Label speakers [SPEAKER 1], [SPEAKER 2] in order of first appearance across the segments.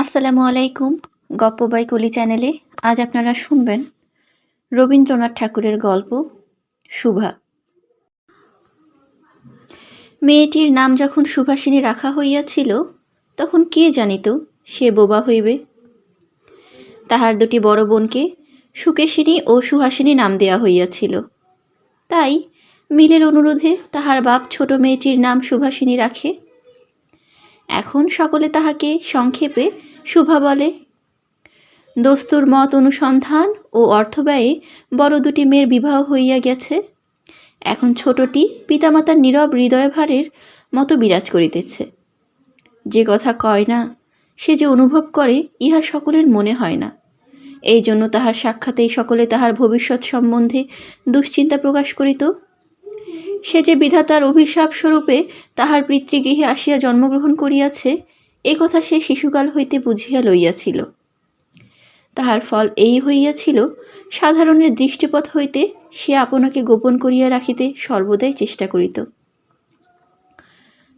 [SPEAKER 1] আসসালামু আলাইকুম, গপ্প বাই কলি চ্যানেলে আজ আপনারা শুনবেন রবীন্দ্রনাথ ঠাকুরের গল্প, শুভা। মেয়েটির নাম যখন সুভাষিনী রাখা হইয়াছিল, তখন কে জানিত সে বোবা হইবে? তাহার দুটি বড় বোনকে সুকেশিনী ও সুহাসিনী নাম দেয়া হইয়াছিল। তাই মিলের অনুরোধে তাহার বাপ ছোট মেয়েটির নাম সুভাষিনী রাখে এখন সকলে তাহাকে সংক্ষেপে শুভা বলে। দস্তুর মত অনুসন্ধান ও অর্থব্যয়ে বড় দুটি মেয়ের বিবাহ হইয়া গেছে। এখন ছোটটি পিতামাতার নীরব হৃদয়ভারের মতো বিরাজ করিতেছে। যে কথা কয় না, সে যে অনুভব করে, ইহা সকলের মনে হয় না। এই জন্য তাহার সাক্ষাতেই সকলে তাহার ভবিষ্যৎ সম্বন্ধে দুশ্চিন্তা প্রকাশ করিত। সে যে বিধাতার অভিশাপ স্বরূপে তাহার পিতৃগৃহে আসিয়া জন্মগ্রহণ করিয়াছে, এ কথা সে শিশুকাল হইতে বুঝিয়া লইয়াছিল। তাহার ফল এই হইয়াছিল, সাধারণের দৃষ্টিপথ হইতে সে আপনাকে গোপন করিয়া রাখিতে সর্বদাই চেষ্টা করিত।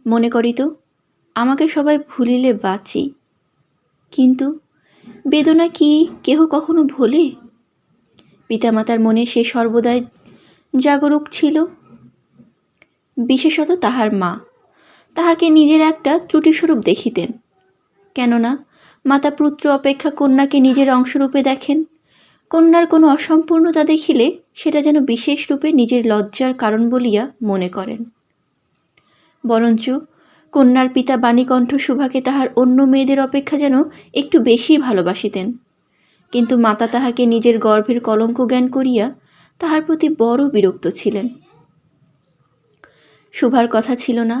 [SPEAKER 1] মনে করিত, আমাকে সবাই ভুলিলে বাঁচি, কিন্তু বেদনা কি কেহ কখনো ভোলে? পিতামাতার মনে সে সর্বদাই জাগরুক ছিল বিশেষত তাহার মা। তাহাকে নিজের একটা ত্রুটিস্বরূপ দেখিতেন। কেননা, মাতা পুত্র অপেক্ষা কন্যাকে নিজের অংশরূপে দেখেন। কন্যার কোনো অসম্পূর্ণতা দেখিলে সেটা যেন বিশেষ রূপে নিজের লজ্জার কারণ বলিয়া মনে করেন। বরঞ্চ কন্যার পিতা বাণীকণ্ঠ সুভাকে তাহার অন্য মেয়েদের অপেক্ষা যেন একটু বেশি ভালোবাসিতেন। কিন্তু মাতা তাহাকে নিজের গর্ভের কলঙ্ক জ্ঞান করিয়া তাহার প্রতি বড় বিরক্ত ছিলেন। শুভার কথা ছিল না,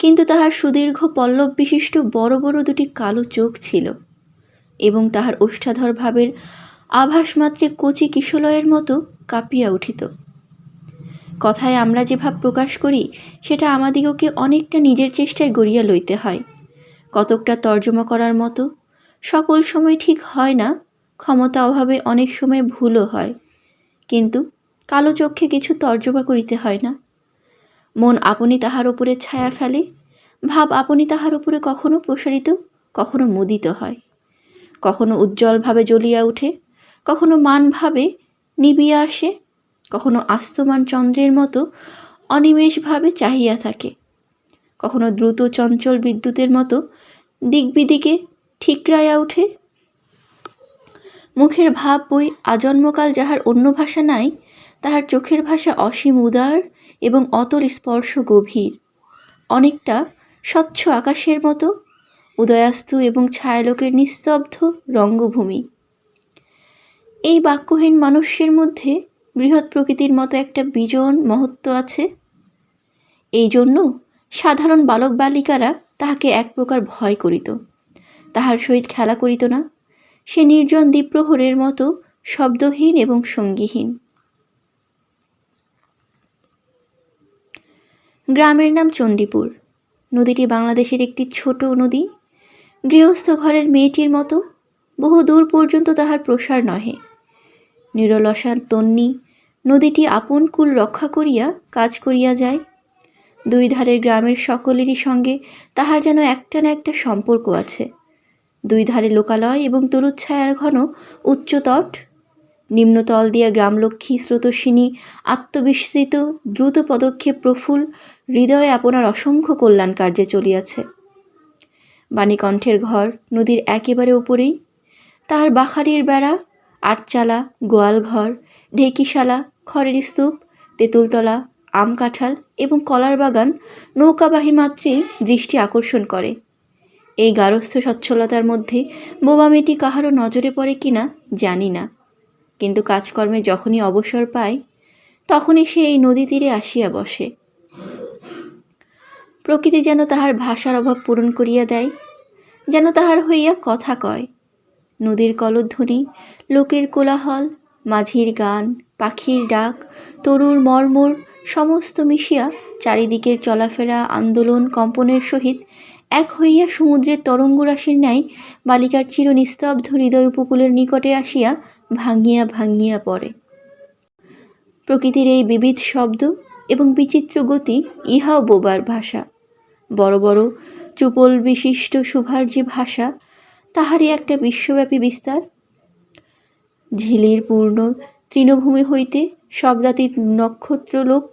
[SPEAKER 1] কিন্তু তাহার সুদীর্ঘ পল্লব বিশিষ্ট বড় বড় দুটি কালো চোখ ছিল এবং তাহার ওষ্ঠাধর ভাবের আভাস মাত্রে কচি কিশলয়ের মতো কাঁপিয়া উঠিত। কথায় আমরা যে ভাব প্রকাশ করি, সেটা আমাদিগকে অনেকটা নিজের চেষ্টায় গড়িয়া লইতে হয়। কতকটা তর্জমা করার মতো, সকল সময় ঠিক হয় না, ক্ষমতা অভাবে অনেক সময় ভুলও হয়, কিন্তু কালো চক্ষে কিছু তর্জমা করিতে হয় না। মন আপনি তাহার উপরে ছায়া ফেলে? ভাব আপনি তাহার উপরে কখনো প্রসারিত? কখনো মুদিত হয়? কখনো উজ্জ্বলভাবে জ্বলিয়া ওঠে কখনো মানভাবে নিবিয়া আসে? কখনো আস্তমান চন্দ্রের মতো অনিমেষভাবে চাহিয়া থাকে? কখনো দ্রুত চঞ্চল বিদ্যুতের মতো দিকবিদিকে ঠিকরাইয়া ওঠে মুখের ভাব বই আজন্মকাল যাহার অন্য ভাষা নাই, তাহার চোখের ভাষা অসীম উদার এবং অতল স্পর্শ গভীর। অনেকটা স্বচ্ছ আকাশের মতো, উদয়াস্তু এবং ছায়ালোকের নিস্তব্ধ রঙ্গভূমি। এই বাক্যহীন মানুষের মধ্যে বৃহৎ প্রকৃতির মতো একটা বিজন মহত্ব আছে। এই জন্য সাধারণ বালক বালিকারা তাহাকে এক প্রকার ভয় করিত। তাহার সহিত খেলা করিত না। সে নির্জন দ্বীপ্রহরের মতো শব্দহীন এবং সঙ্গীহীন। গ্রামের নাম চণ্ডীপুর। নদীটি বাংলাদেশের একটি ছোট নদী। গৃহস্থ ঘরের মেয়েটির মতো। বহু দূর পর্যন্ত তাহার প্রসার নহে। নিরলসার তন্নি নদীটি আপন কুল রক্ষা করিয়া কাজ করিয়া যায়। দুই ধারের গ্রামের সকলেরই সঙ্গে তাহার যেন একটা না একটা সম্পর্ক আছে। দুই ধারে লোকালয় এবং তরুচ্ছায়ার ঘন উচ্চতট নিম্নতল দিয়া গ্রামলক্ষ্মী স্রোতস্বিনী, আত্মবিস্মৃত, দ্রুত পদক্ষেপ প্রফুল হৃদয়ে আপনার অসংখ্য কল্যাণ কার্যে চলিয়াছে। বাণীকণ্ঠের ঘর নদীর একেবারে উপরেই। তাহার বাখারির বেড়া, আটচালা গোয়ালঘর ঢেকিশালা, খড়ের স্তূপ, তেঁতুলতলা, আম কাঁঠাল এবং কলার বাগান নৌকাবাহী মাত্রেই দৃষ্টি আকর্ষণ করে। এই গারস্থ সচ্ছলতার মধ্যে বোবা মেয়েটি কাহারও নজরে পড়ে কিনা জানি না। কিন্তু কাজকর্মে যখনই অবসর পায়, তখনই সে এই নদী তীরে আসিয়া বসে। প্রকৃতি যেন তাহার ভাষার অভাব পূরণ করিয়া দেয়, যেন তাহার হইয়া কথা কয়। নদীর কলধ্বনি, লোকের কোলাহল, মাঝির গান, পাখির ডাক, তরুর মর্মর, সমস্ত মিশিয়া চারিদিকের চলাফেরা, আন্দোলন, কম্পনের সহিত এক হইয়া সমুদ্রের তরঙ্গরাশির ন্যায় বালিকার চির নিস্তব্ধ হৃদয় উপকূলের নিকটে আসিয়া ভাঙিয়া ভাঙিয়া পড়ে। প্রকৃতির এই বিবিধ শব্দ এবং বিচিত্র গতি ইহাও বোবার ভাষা। বড় বড় চুপল বিশিষ্ট শুভার যে ভাষা তাহারই একটা বিশ্বব্যাপী বিস্তার। ঝিলির পূর্ণ তৃণভূমি হইতে জাতির নক্ষত্রলোক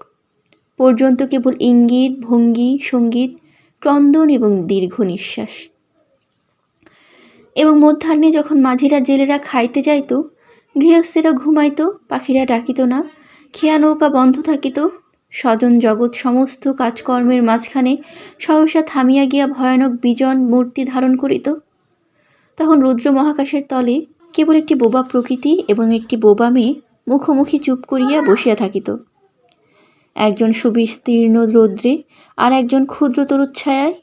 [SPEAKER 1] পর্যন্ত কেবল ইঙ্গিত, ভঙ্গি, সংগীত ক্রন্দন এবং দীর্ঘ নিঃশ্বাস। এবং মধ্যাহ্নে যখন মাঝিরা জেলেরা খাইতে যাইত, গৃহস্থেরা ঘুমাইত, পাখিরা ডাকিত না, খেয়া নৌকা বন্ধ থাকিত, স্বজন জগৎ সমস্ত কাজকর্মের মাঝখানে সহসা থামিয়া গিয়া ভয়ানক বিজন মূর্তি ধারণ করিত, তখন রুদ্র মহাকাশের তলে কেবল একটি বোবা প্রকৃতি এবং একটি বোবা মেয়ে মুখোমুখি চুপ করিয়া বসিয়া থাকিত। একজন সুবিস্তীর্ণ রৌদ্রে আর একজন ক্ষুদ্র তরুচ্ছায়ায়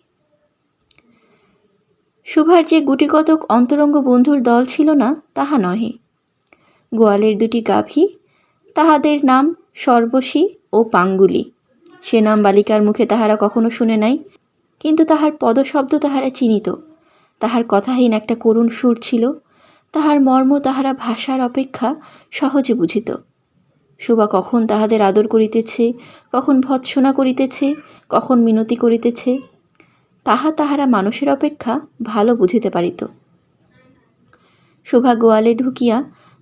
[SPEAKER 1] সুভার যে গুটিকতক অন্তরঙ্গ বন্ধুর দল ছিল না, তাহা নহে। গোয়ালের দুটি গাভী, তাহাদের নাম সর্বশী ও পাঙ্গুলি। সে নাম বালিকার মুখে তাহারা কখনো শুনে নাই, কিন্তু তাহার পদশব্দ তাহারা চিনিত। তাহার কথাহীন একটা করুণ সুর ছিল, তাহার মর্ম তাহারা ভাষার অপেক্ষা সহজে বুঝিত। শোভা কখন তাহাদের আদর করিতেছে, কখন ভৎসনা করিতেছে, কখন মিনতি করিতেছে, তাহা তাহারা মানুষের অপেক্ষা ভালো বুঝিতে পারিত। শোভা গোয়ালে ঢুকিয়া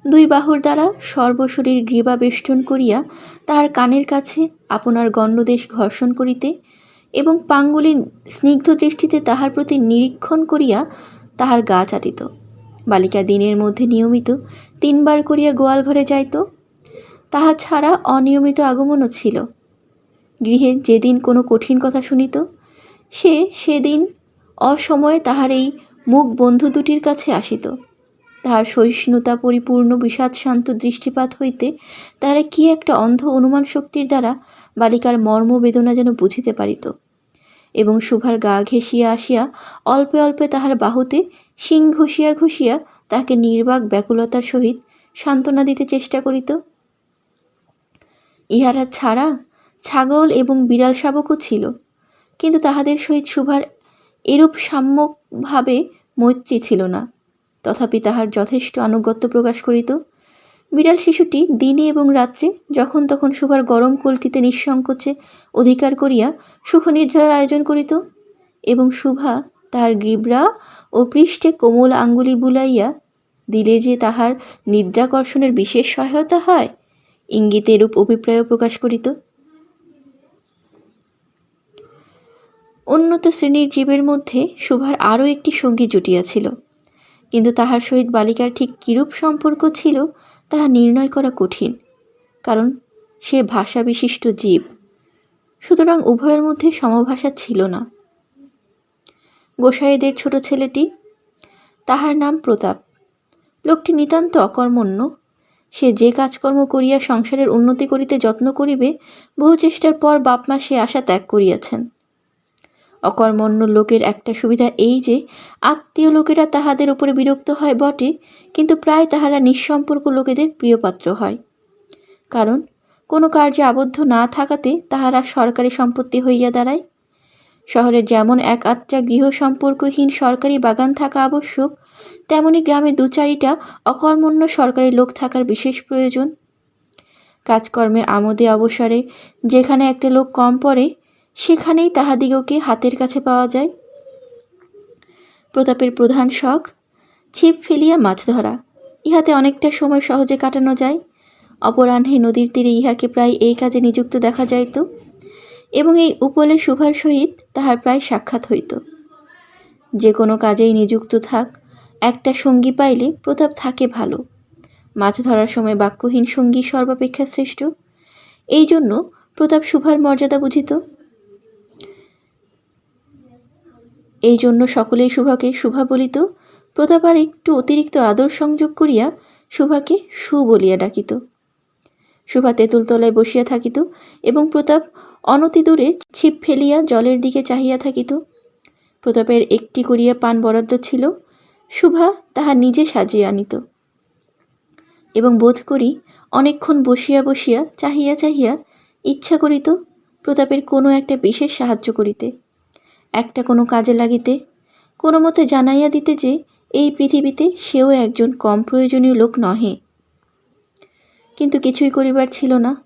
[SPEAKER 1] দুই বাহুর দ্বারা সর্বশরীর গ্রীবা বেষ্টন করিয়া তাহার কানের কাছে আপনার গণ্ডদেশ ঘর্ষণ করিতে এবং পাঙ্গুলি স্নিগ্ধ দৃষ্টিতে তাহার প্রতি নিরীক্ষণ করিয়া তাহার গা চাটিত। বালিকা দিনের মধ্যে নিয়মিত তিনবার করিয়া গোয়াল ঘরে যাইত। তাহা ছাড়া অনিয়মিত আগমনও ছিল। গৃহে যেদিন কোনো কঠিন কথা শুনিত, সে সেদিন অসময়ে তাহার এই মুখ বন্ধু দুটির কাছে আসিত। তাহার সহিষ্ণুতা পরিপূর্ণ বিষাদশান্ত দৃষ্টিপাত হইতে তাহারা কি একটা অন্ধ অনুমান শক্তির দ্বারা বালিকার মর্ম বেদনা যেন বুঝিতে পারিত। এবং শুভার গা ঘেঁষিয়া আসিয়া অল্পে অল্পে তাহার বাহুতে শিং ঘষিয়া ঘষিয়া তাহাকে নির্বাক ব্যাকুলতার সহিত সান্ত্বনা দিতে চেষ্টা করিত। ইহারা ছাড়া ছাগল এবং বিড়াল শাবকও ছিল। কিন্তু তাহাদের সহিত শুভার এরূপ সাম্যকভাবে মৈত্রী ছিল না। তথাপি তাহার যথেষ্ট আনুগত্য প্রকাশ করিত। বিড়াল শিশুটি দিনে এবং রাত্রে যখন তখন শুভার গরম কোলটিতে নিঃসংকোচে অধিকার করিয়া সুখনিদ্রার আয়োজন করিত এবং শুভা তাহার গ্রীবরা ও পৃষ্ঠে কোমল আঙ্গুলি বুলাইয়া দিলে যে তাহার নিদ্রাকর্ষণের বিশেষ সহায়তা হয় ইঙ্গিতে এরূপ অভিপ্রায় প্রকাশ করিত। উন্নত শ্রেণির জীবের মধ্যে শুভার আরও একটি সঙ্গী জুটিয়াছিল কিন্তু তাহার সহিত বালিকার ঠিক কিরূপ সম্পর্ক ছিল, তাহা নির্ণয় করা কঠিন, কারণ সে ভাষা বিশিষ্ট জীব। সুতরাং উভয়ের মধ্যে সমভাষা ছিল না। গোসাইদের ছোট ছেলেটি, তাহার নাম প্রতাপ। লোকটি নিতান্ত অকর্মণ্য সে যে কাজকর্ম করিয়া সংসারের উন্নতি করিতে যত্ন করিবে, বহু চেষ্টার পর বাপমা সে আশা ত্যাগ করিয়াছেন। অকর্মণ্য লোকের একটা সুবিধা এই যে, আত্মীয় লোকেরা তাহাদের উপরে বিরক্ত হয় বটে, কিন্তু প্রায় তাহারা নিঃসম্পর্ক লোকেদের প্রিয়পাত্র হয়। কারণ, কোনো কার্যে আবদ্ধ না থাকাতে তাহারা সরকারি সম্পত্তি হইয়া দাঁড়ায় শহরের যেমন এক আচ্চা গৃহ সম্পর্কহীন সরকারি বাগান থাকা আবশ্যক, তেমনি গ্রামে দু চারিটা অকর্মণ্য সরকারি লোক থাকার বিশেষ প্রয়োজন। কাজকর্মে আমোদে অবসরে যেখানে একটা লোক কম পড়ে, সেখানেই তাহাদিগকে হাতের কাছে পাওয়া যায়। প্রতাপের প্রধান শখ, ছিপ ফেলিয়া মাছ ধরা। ইহাতে অনেকটা সময় সহজে কাটানো যায়। অপরাহ্নে নদীর তীরে ইহাকে প্রায় এই কাজে নিযুক্ত দেখা যাইত। এবং এই উপলে শুভার সহিত তাহার প্রায় সাক্ষাৎ হইত। যে কোনো কাজেই নিযুক্ত থাক, একটা সঙ্গী পাইলে প্রতাপ থাকে ভালো। মাছ ধরার সময় বাক্যহীন সঙ্গী সর্বাপেক্ষা শ্রেষ্ঠ। এই জন্য প্রতাপ শুভার মর্যাদা বুঝিত। এই জন্য সকলেই শুভাকে শুভা বলিত। প্রতাপ আর একটু অতিরিক্ত আদর সংযোগ করিয়া শুভাকে সু বলিয়া ডাকিত। শুভা তেঁতুলতলায় বসিয়া থাকিত এবং প্রতাপ অনতি দূরে ছিপ ফেলিয়া জলের দিকে চাহিয়া থাকিত। প্রতাপের একটি করিয়া পান বরাদ্দ ছিল শুভা তাহা নিজে সাজিয়া আনিত। এবং বোধ করি অনেকক্ষণ বসিয়া বসিয়া চাহিয়া চাহিয়া ইচ্ছা করিত প্রতাপের কোনো একটা বিশেষ সাহায্য করিতে। একটা কোনো কাজে লাগিতে, কোনো মতে জানাইয়া দিতে যে এই পৃথিবীতে সেও একজন কম প্রয়োজনীয় লোক নহে। কিন্তু কিছুই করিবার ছিল না।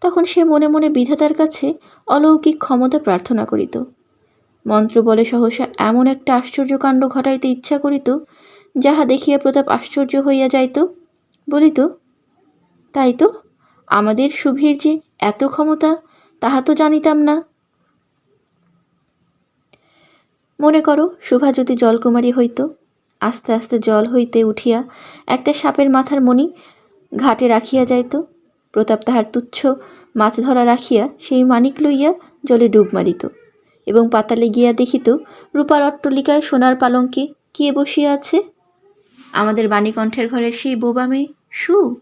[SPEAKER 1] তখন সে মনে মনে বিধাতার কাছে অলৌকিক ক্ষমতা প্রার্থনা করিত। মন্ত্র বলে সহসা এমন একটা আশ্চর্যকাণ্ড ঘটাইতে ইচ্ছা করিত, যাহা দেখিয়া প্রতাপ আশ্চর্য হইয়া যাইত, বলিত, তাই তো, আমাদের শুভির যে এত ক্ষমতা, তাহা তো জানিতাম না। মনে করো শুভা যদি জলকুমারী হইত। আস্তে আস্তে জল হইতে উঠিয়া একটা সাপের মাথার মণি ঘাটে রাখিয়া যাইত প্রতাপ তাহার তুচ্ছ মাছ ধরা রাখিয়া সেই মানিক লইয়া জলে ডুব মারিত এবং পাতালে গিয়া দেখিত, রূপার অট্টলিকায় সোনার পালঙ্কে কে বসিয়া আছে? আমাদের বাণীকণ্ঠের ঘরের সেই বোবা মেয়ে, সু?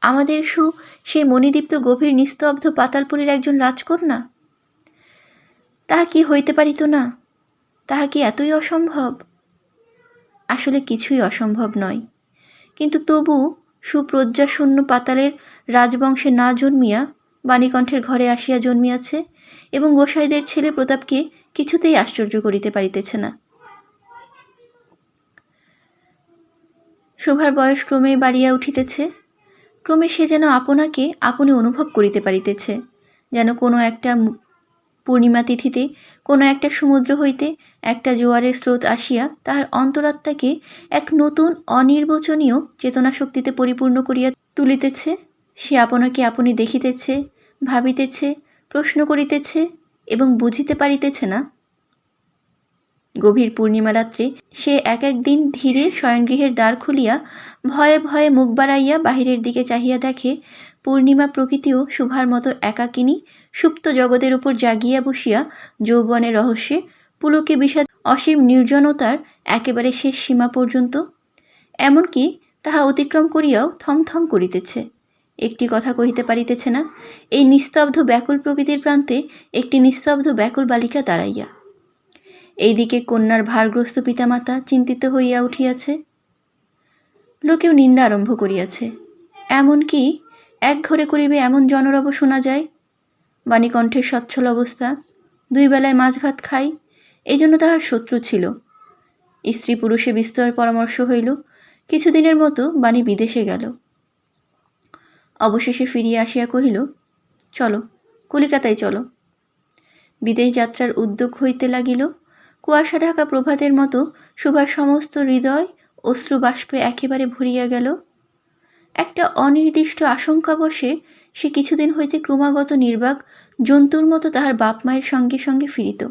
[SPEAKER 1] আমাদের সু, সেই মণিদীপ্ত গভীর নিস্তব্ধ পাতালপুরীর একজন রাজকন্যা? তাহা কি হইতে পারিত না? তাহা কি এতই অসম্ভব? আসলে কিছুই অসম্ভব নয়। কিন্তু তবু সুপ্রজ্ঞাশূন্য পাতালের রাজবংশে না জন্মিয়া বাণীকণ্ঠের ঘরে আসিয়া জন্মিয়াছে এবং গোসাইদের ছেলে প্রতাপকে কিছুতেই আশ্চর্য করিতে পারিতেছে না। শোভার বয়স ক্রমেই বাড়িয়া উঠিতেছে। ক্রমে সে যেন আপনাকে, আপনি অনুভব করিতে পারিতেছে, যেন কোনো একটা পূর্ণিমা তিথিতে কোনো একটা সমুদ্র হইতে একটা জোয়ারের স্রোত আসিয়া তাহার অন্তরাত্মাকে এক নতুন অনির্বচনীয় চেতনা শক্তিতে পরিপূর্ণ করিয়া তুলিতেছে। সে আপনাকে আপনি দেখিতেছে, ভাবিতেছে, প্রশ্ন করিতেছে এবং বুঝিতে পারিতেছে না। গভীর পূর্ণিমা রাত্রে সে এক এক দিন ধীরে শয়নগৃহের দ্বার খুলিয়া ভয়ে ভয়ে মুখ বাড়াইয়া বাহিরের দিকে চাহিয়া দেখে পূর্ণিমা প্রকৃতিও শুভার মতো একাকিনী, সুপ্ত জগতের উপর জাগিয়া বসিয়া যৌবনের রহস্যে পুলকে বিষাদ, অসীম নির্জনতার একেবারে শেষ সীমা পর্যন্ত। এমনকি তাহা অতিক্রম করিয়াও থমথম করিতেছে। একটি কথা কহিতে পারিতেছে না, এই নিস্তব্ধ ব্যাকুল প্রকৃতির প্রান্তে একটি নিস্তব্ধ ব্যাকুল বালিকা দাঁড়াইয়া। এইদিকে কন্যার ভারগ্রস্ত পিতামাতা চিন্তিত হইয়া উঠিয়াছে। লোকেও নিন্দা আরম্ভ করিয়াছে। এমন কি এক ঘরে করিবে এমন জনরব শোনা যায়? বাণীকণ্ঠের সচ্ছল অবস্থা। দুই বেলায় মাছ ভাত খাই এই জন্য তাহার শত্রু ছিল। স্ত্রী পুরুষে বিস্তর পরামর্শ হইল, কিছুদিনের মতো বাণী বিদেশে গেল। অবশেষে ফিরিয়া আসিয়া কহিল, চলো, কলিকাতায় চলো। বিদেশ যাত্রার উদ্যোগ হইতে লাগিল, কুয়াশা ঢাকা প্রভাতের মতো সুভার সমস্ত হৃদয় অশ্রু বাষ্পে একেবারে ভরিয়া গেল। একটা অনির্দিষ্ট আশঙ্কা বসে, সে কিছুদিন হইতে ক্রমাগত নির্বাক, জন্তুর মতো তাহার বাপ মায়ের সঙ্গে সঙ্গে ফিরিত।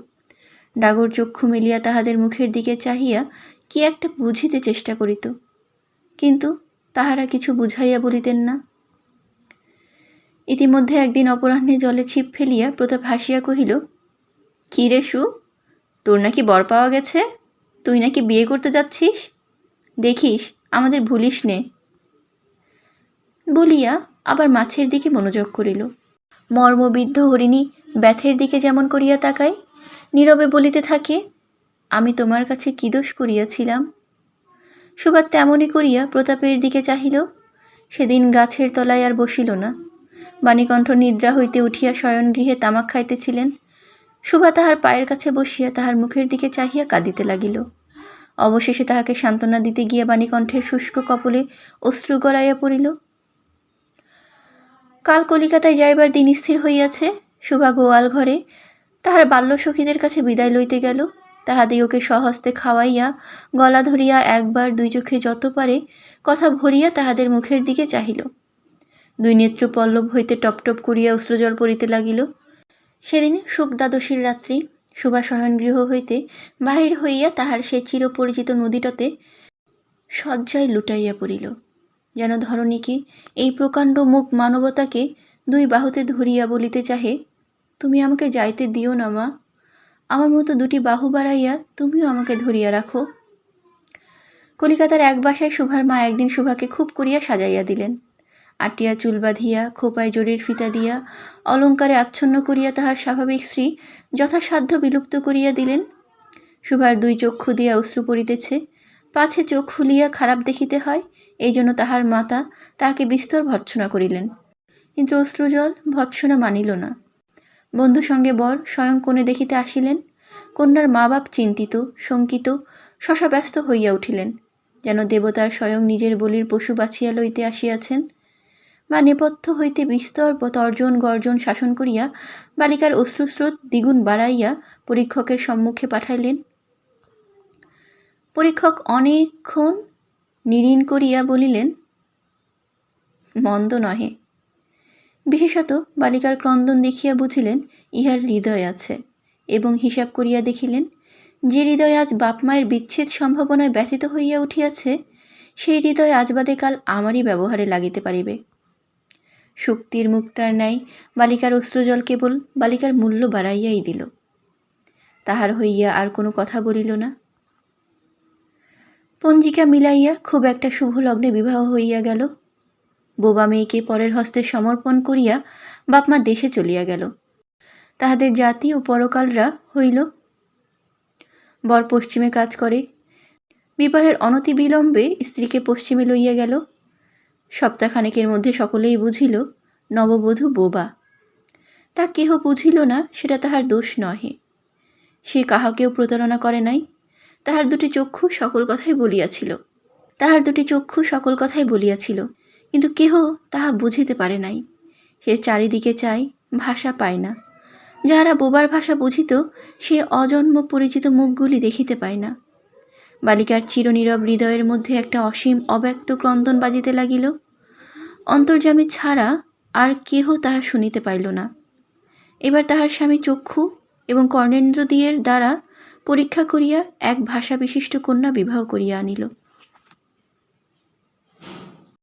[SPEAKER 1] ডাগর চক্ষু মেলিয়া তাহাদের মুখের দিকে চাহিয়া কি একটা বুঝিতে চেষ্টা করিত। কিন্তু তাহারা কিছু বুঝাইয়া বলিতেন না। ইতিমধ্যে একদিন অপরাহ্নে জলে ছিপ ফেলিয়া প্রতাপ হাসিয়া কহিল, কী রে সু, তোর নাকি বর পাওয়া গেছে? তুই নাকি বিয়ে করতে যাচ্ছিস? দেখিস, আমাদের ভুলিস নে। বলিয়া আবার মাছের দিকে মনোযোগ করিল। মর্মবিদ্ধ হরিণী ব্যথের দিকে যেমন করিয়া তাকায়, নীরবে বলিতে থাকে, আমি তোমার কাছে কী দোষ করিয়াছিলাম? সুভার তেমনই করিয়া প্রতাপের দিকে চাহিল। সেদিন গাছের তলায় আর বসিল না। বাণীকণ্ঠ নিদ্রা হইতে উঠিয়া শয়নগৃহে তামাক খাইতেছিলেন। সুভা তাহার পায়ের কাছে বসিয়া তাহার মুখের দিকে চাহিয়া কাঁদিতে লাগিল। অবশেষে তাহাকে সান্ত্বনা দিতে গিয়া বাণীকণ্ঠের শুষ্ক কপলে অশ্রু গড়াইয়া পড়িল। কাল কলিকাতায় যাইবার দিন স্থির হইয়াছে সুভা গোয়াল ঘরে। তাহার বাল্যসখীদের কাছে বিদায় লইতে গেল। তাহাদিওকে সহস্তে খাওয়াইয়া, গলা ধরিয়া একবার দুই চোখে যত পারে কথা ভরিয়া তাহাদের মুখের দিকে চাহিল। দুই নেত্র পল্লব হইতে টপটপ করিয়া অশ্রুজল পড়িতে লাগিল। সেদিন সুখ দ্বাদশীর রাত্রি, সুভা শয়নগৃহ হইতে বাহির হইয়া তাহার সে চিরপরিচিত নদীটাতে শয্যায় লুটাইয়া পড়িল। যেন ধরণীকে এই প্রকাণ্ড মুখ মানবতাকে দুই বাহুতে ধরিয়া বলিতে চাহে, তুমি আমাকে যাইতে দিও না, মা। আমার মতো দুটি বাহু বাড়াইয়া তুমিও আমাকে ধরিয়া রাখো। কলিকাতার এক বাসায় সুভার মা একদিন সুভাকে খুব করিয়া সাজাইয়া দিলেন। আটিয়া চুল বাঁধিয়া, খোপায় জরির ফিতা দিয়া, অলঙ্কারে আচ্ছন্ন করিয়া তাহার স্বাভাবিক স্ত্রী যথাসাধ্য বিলুপ্ত করিয়া দিলেন। সুভার দুই চক্ষু দিয়া অশ্রু পড়িতেছে। পাছে চোখ খুলিয়া খারাপ দেখিতে হয়, এই জন্য তাহার মাতা তাহাকে বিস্তর ভৎসনা করিলেন। কিন্তু অশ্রুজল ভৎসনা মানিল না। বন্ধু সঙ্গে বর স্বয়ং কোণে দেখিতে আসিলেন, কন্যার মা বাপ চিন্তিত, শঙ্কিত শশাব্যস্ত হইয়া উঠিলেন, যেন দেবতার স্বয়ং নিজের বলির পশু বাছিয়া লইতে আসিয়াছেন। বা নেপথ্য হইতে বিস্তর তর্জন গর্জন শাসন করিয়া বালিকার অশ্রুস্রোত দ্বিগুণ বাড়াইয়া পরীক্ষকের সম্মুখে পাঠাইলেন। পরীক্ষক অনেকক্ষণ নিরীন করিয়া বলিলেন, মন্দ নহে। বিশেষত বালিকার ক্রন্দন দেখিয়া বুঝিলেন, ইহার হৃদয় আছে এবং হিসাব করিয়া দেখিলেন, যে হৃদয় আজ বাপ মায়ের বিচ্ছেদ সম্ভাবনায় ব্যথিত হইয়া উঠিয়াছে, সেই হৃদয় আজ বাদে কাল আমারই ব্যবহারে লাগিতে পারিবে। শক্তির মুক্তার ন্যায় বালিকার অশ্রুজল কেবল বালিকার মূল্য বাড়াইয়াই দিল। তাহার হইয়া আর কোনো কথা বলিল না। পঞ্জিকা মিলাইয়া খুব একটা শুভ লগ্নে বিবাহ হইয়া গেল। বোবা মেয়েকে পরের হস্তে সমর্পণ করিয়া বাপমা দেশে চলিয়া গেল। তাহাদের জাতি ও পরকালরা হইল। বর পশ্চিমে কাজ করে। বিবাহের অনতি বিলম্বে স্ত্রীকে পশ্চিমে লইয়া গেল। সপ্তাহখানেকের মধ্যে সকলেই বুঝিল, নববধূ বোবা। তা কেহ বুঝিল না, সেটা তাহার দোষ নহে। সে কাহাকেও প্রতারণা করে নাই। তাহার দুটি চক্ষু সকল কথাই বলিয়াছিল। তাহার দুটি চক্ষু সকল কথাই বলিয়াছিল, কিন্তু কেহ তাহা বুঝিতে পারে নাই। সে চারিদিকে চায়, ভাষা পায় না। যাহারা বোবার ভাষা বুঝিত, সে অজন্ম পরিচিত মুখগুলি দেখিতে পায় না। বালিকার চিরনীরব হৃদয়ের মধ্যে একটা অসীম অব্যক্ত ক্রন্দন বাজিতে লাগিল। অন্তর্যামী ছাড়া আর কেহ তাহা শুনিতে পাইল না। এবার তাহার স্বামী চক্ষু এবং কর্ণেন্দ্র দিয়ের দ্বারা পরীক্ষা করিয়া এক ভাষা বিশিষ্ট কন্যা বিবাহ করিয়া আনিল।